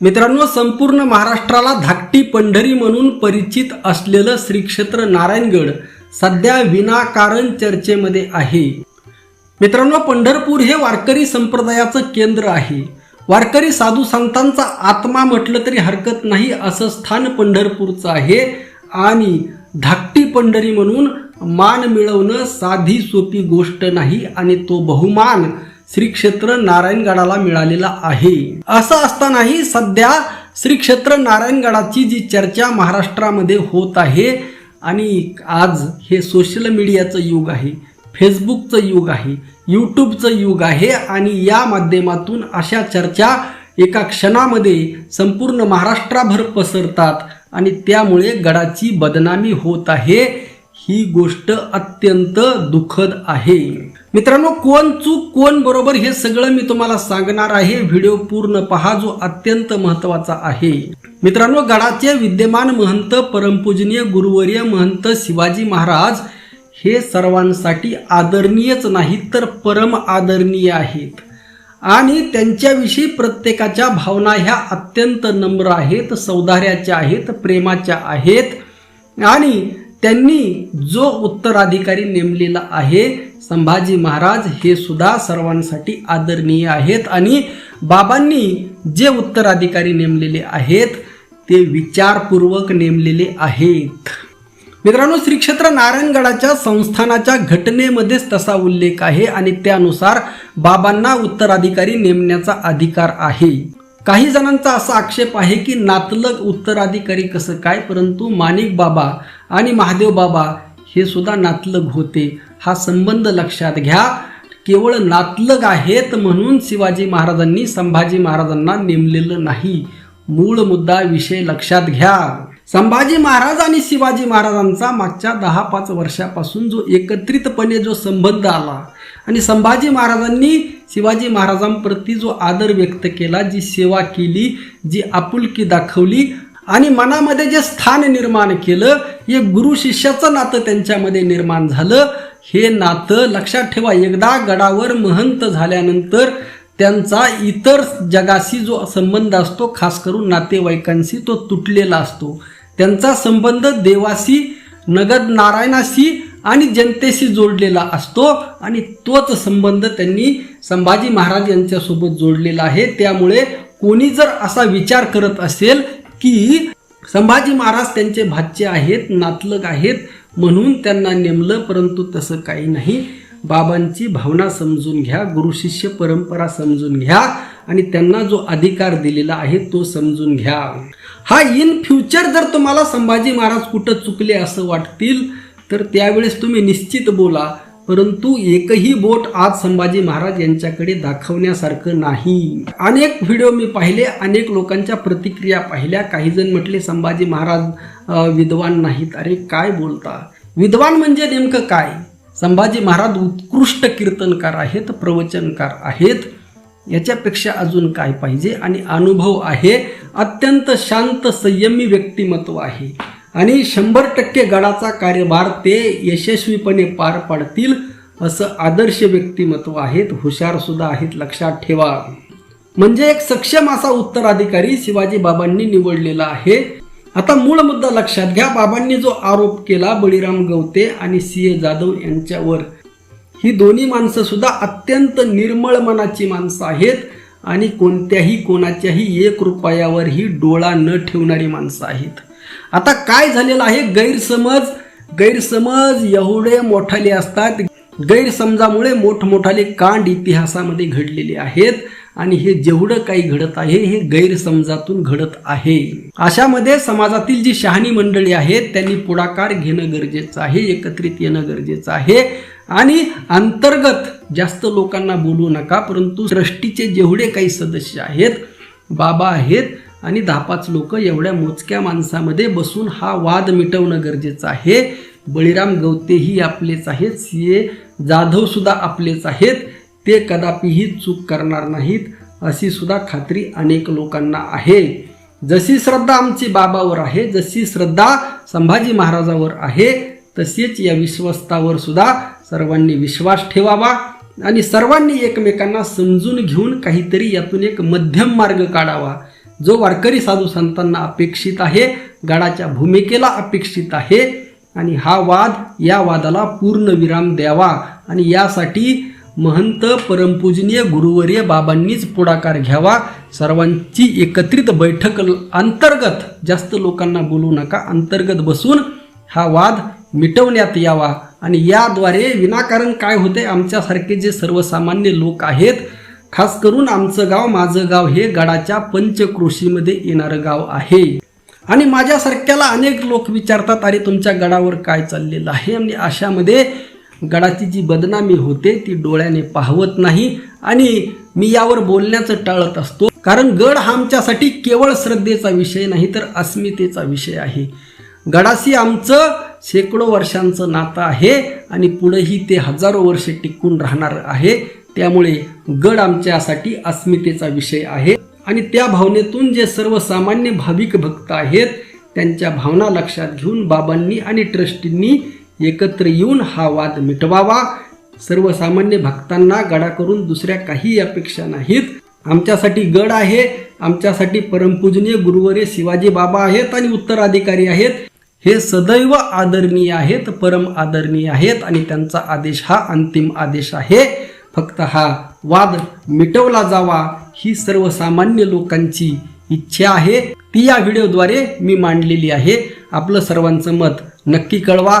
मित्रांनो संपूर्ण महाराष्ट्राला धाकटी पंढरी म्हणून परिचित असलेलं श्री क्षेत्र नारायणगड सध्या विनाकारण चर्चेमध्ये आहे. मित्रांनो पंढरपूर हे वारकरी संप्रदायाचं केंद्र आहे. वारकरी साधू संतांचा आत्मा म्हटलं तरी हरकत नाही असं स्थान पंढरपूरचं आहे आणि धाकटी पंढरी म्हणून मान मिळवणं साधी सोपी गोष्ट नाही आणि तो बहुमान श्री क्षेत्र नारायणगडाला मिळालेला आहे. असं असतानाही सध्या श्री क्षेत्र नारायणगडाची जी चर्चा महाराष्ट्रामध्ये होत आहे आणि आज हे सोशल मीडियाचं युग आहे फेसबुकचं युग आहे यूट्यूबचं युग आहे आणि या माध्यमातून अशा चर्चा एका क्षणामध्ये संपूर्ण महाराष्ट्राभर पसरतात आणि त्यामुळे गडाची बदनामी होत आहे. ही गोष्ट अत्यंत दुःखद आहे. मित्रांनो कोण चूक कोण बरोबर हे सगळं मी तुम्हाला सांगणार आहे. व्हिडिओ पूर्ण पहा जो अत्यंत महत्त्वाचा आहे. मित्रांनो गडाचे विद्यमान महंत परमपूजनीय गुरुवर्य महंत शिवाजी महाराज हे सर्वांसाठी आदरणीयच नाहीत तर परम आदरणीय आहेत. आणि त्यांच्याविषयी प्रत्येकाच्या भावना ह्या अत्यंत नम्र आहेत सौदार्याच्या आहेत प्रेमाच्या आहेत. आणि त्यांनी जो उत्तराधिकारी नेमलेला आहे संभाजी महाराज हे सुद्धा सर्वांसाठी आदरणीय आहेत. आणि बाबांनी जे उत्तराधिकारी नेमलेले आहेत ते विचारपूर्वक नेमलेले आहेत. मित्रांनो श्री क्षेत्र नारायणगडाच्या संस्थानाच्या घटनेमध्येच तसा उल्लेख आहे आणि त्यानुसार बाबांना उत्तराधिकारी नेमण्याचा अधिकार आहे. काही जणांचा असा आक्षेप आहे की नातलग उत्तराधिकारी कसं काय परंतु माणिक बाबा आणि महादेव बाबा हे सुद्धा नातलग होते. हा संबंध लक्षात घ्या. केवळ नातलग आहेत म्हणून शिवाजी महाराजांनी संभाजी महाराजांना नेमलेलं नाही. मूळ मुद्दा विषय लक्षात घ्या. संभाजी महाराज आणि शिवाजी महाराजांचा मागच्या दहा पाच वर्षापासून जो एकत्रितपणे जो संबंध आला आणि संभाजी महाराजांनी शिवाजी महाराजांप्रती जो आदर व्यक्त केला जी सेवा केली जी आपुलकी दाखवली आणि मनामध्ये जे स्थान निर्माण केलं हे गुरु शिष्याचं नातं त्यांच्यामध्ये निर्माण झालं. हे नातं लक्षात ठेवा एकदा गडावर महंत झाल्यानंतर त्यांचा इतर जगाशी जो संबंध असतो खास करून नातेवाईकांशी तो तुटलेला असतो. त्यांचा संबंध देवाशी नगद नारायणाशी आणि जनतेशी जोडलेला असतो आणि तोच संबंध त्यांनी संभाजी महाराज यांच्यासोबत जोडलेला आहे. त्यामुळे कोणी जर असा विचार करत असेल की संभाजी महाराज त्यांचे भाच्य आहेत नातलग आहेत म्हणून त्यांना नेमलं परंतु तसं काही नाही. बाबांची भावना समजून घ्या गुरुशिष्य परंपरा समजून घ्या आणि त्यांना जो अधिकार दिलेला आहे तो समजून घ्या. हा इन फ्युचर जर तुम्हाला संभाजी महाराज कुठं चुकले असं वाटतील तर त्यावेळेस तुम्ही निश्चित बोला. परंतु एकही बोट आज संभाजी महाराज यांच्याकडे दाखवण्यासारखं नाही. अनेक व्हिडिओ मी पाहिले अनेक लोकांच्या प्रतिक्रिया पाहिल्या. काही जण म्हटले संभाजी महाराज विद्वान नाहीत. अरे काय बोलता? विद्वान म्हणजे नेमकं काय? संभाजी महाराज उत्कृष्ट कीर्तनकार आहेत प्रवचनकार आहेत. याच्यापेक्षा अजून काय पाहिजे? आणि अनुभव आहे अत्यंत शांत संयमी व्यक्तिमत्व आहे. आणि शंभर टक्के गडाचा कार्यभार ते यशस्वीपणे पार पाडतील असं आदर्श व्यक्तिमत्व आहेत हुशार सुद्धा आहेत लक्षात ठेवा. म्हणजे एक सक्षम असा उत्तराधिकारी शिवाजी बाबांनी निवडलेला आहे. आता मूळ मुद्दा लक्षात घ्या बाबांनी जो आरोप केला बळीराम गवते आणि सी ए जाधव यांच्यावर ही दोन्ही माणसं सुद्धा अत्यंत निर्मळ मनाची माणसं आहेत. आणि कोणत्याही कोणाच्याही एक रुपयावरही डोळा न ठेवणारी माणसं आहेत. आता काय झालेलं आहे? गैरसमज गैरसमज एवढे मोठाले असतात. गैरसमजामुळे मोठमोठाले कांड इतिहासामध्ये घडलेले आहेत. आणि हे जेवढं काही घडत आहे हे गैरसमजातून घडत आहे. अशामध्ये समाजातील जी शहाणी मंडळी आहेत त्यांनी पुढाकार घेणं गरजेचं आहे एकत्रित येणं गरजेचं आहे. आणि अंतर्गत जास्त लोकांना बोलू नका परंतु सृष्टीचे जेवढे काही सदस्य आहेत बाबा आहेत आणि दहा पाच लोक एवढ्या मोजक्या माणसामध्ये बसून हा वाद मिटवणं गरजेचं आहे. बळीराम गवतेही आपलेच आहेत सी ए जाधव सुद्धा आपलेच आहेत. ते कदापिही चूक करणार नाहीत अशी सुद्धा खात्री अनेक लोकांना आहे. जशी श्रद्धा आमची बाबावर आहे जशी श्रद्धा संभाजी महाराजावर आहे तसेच या विश्वस्तावर सुद्धा सर्वांनी विश्वास ठेवावा आणि सर्वांनी एकमेकांना समजून घेऊन काहीतरी यातून एक मध्यम मार्ग काढावा. जो वारकरी साधू संतांना अपेक्षित आहे गडाच्या भूमिकेला अपेक्षित आहे आणि हा वाद या वादाला पूर्ण विराम द्यावा आणि यासाठी महंत परमपूजनीय गुरुवर्य बाबांनीच पुढाकार घ्यावा. सर्वांची एकत्रित बैठक अंतर्गत जास्त लोकांना बोलू नका. अंतर्गत बसून हा वाद मिटवण्यात यावा. आणि याद्वारे विनाकारण काय होते? आमच्यासारखे जे सर्वसामान्य लोक आहेत खास करून आमचं गाव माझं गाव हे गडाच्या पंचक्रोशीमध्ये येणारं गाव आहे. आणि माझ्यासारख्याला अनेक लोक विचारतात अरे तुमच्या गडावर काय चाललेलं आहे? आणि अशामध्ये गडाची जी बदनामी होते ती डोळ्याने पाहवत नाही आणि मी यावर बोलण्याचं टाळत असतो. कारण गड हा आमच्यासाठी केवळ श्रद्धेचा विषय नाही तर अस्मितेचा विषय आहे. गडाशी आमचं शेकडो वर्षांचं नातं आहे आणि पुढेही ते हजारो वर्षे टिकून राहणार आहे. त्यामुळे गड आमच्यासाठी अस्मितेचा विषय आहे. आणि त्या भावनेतून जे सर्वसामान्य भाविक भक्त आहेत त्यांच्या भावना लक्षात घेऊन बाबांनी आणि ट्रस्टींनी एकत्र येऊन हा वाद मिटवावा. सर्वसामान्य भक्तांना गडाकडून दुसऱ्या काही अपेक्षा नाहीत. आमच्यासाठी गड आहे. आमच्यासाठी परमपूजनीय गुरुवरे शिवाजी बाबा आहेत आणि उत्तराधिकारी आहेत. हे सदैव आदरणीय आहेत परम आदरणीय आहेत आणि त्यांचा आदेश हा अंतिम आदेश आहे. फक्त हा वाद मिटवला जावा ही सर्वसामान्य लोकांची इच्छा आहे. ती या व्हिडिओद्वारे मी मांडलेली आहे. आपलं सर्वांचं मत नक्की कळवा.